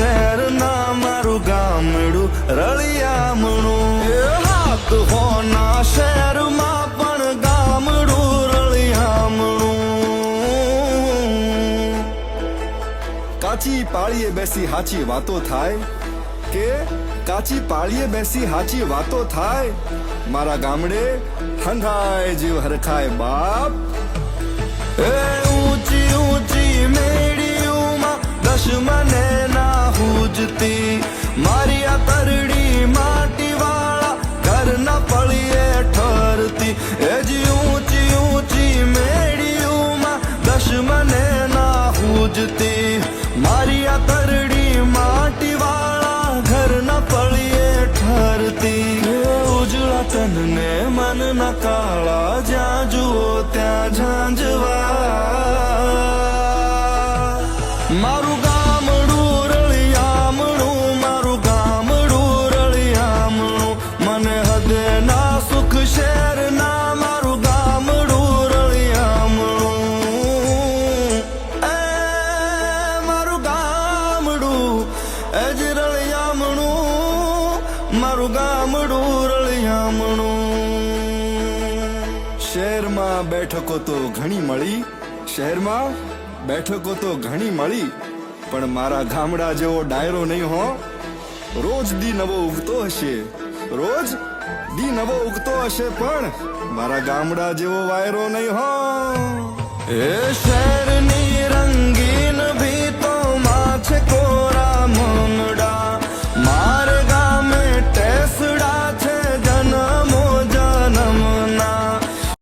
શહેર ના મારું ગામડું રળિયામણું. હાથ હોના શહેરમાં પણ ગામડું રળિયામણું. કાચી પાળીએ બેસી હાચી વાતો થાય? કે કાચી પાળીએ બેસી હાચી વાતો થાય? મારા ગામડે હંધાય જીવ હરખાય બાપ. એ ઊંચી ઊંચી મેળીઓમાં દશમા ઠરતી એ ઊંચી ઊંચી મેડીઓમાં દશમને ના હુજતી મારી આ તરડી માટીવાળા ઘરના પળીએ ઠરતી. ઉજળા તનને મનના કાળા જ્યાં જુઓ ત્યાં ઝાંઝવા. રળિયામણું મારું ગામડું રળિયામણું. શહેરમાં બેઠકો તો ઘણી મળી, શહેરમાં બેઠકો તો ઘણી મળી, પણ મારા ગામડા જેવો ડાયરો નહીં હો. રોજ દી નવો ઉગતો હશે, રોજ દી નવો ઉગતો હશે પણ મારા ગામડા જેવો વાયરો નહીં હો. એ શહેરની રંગીન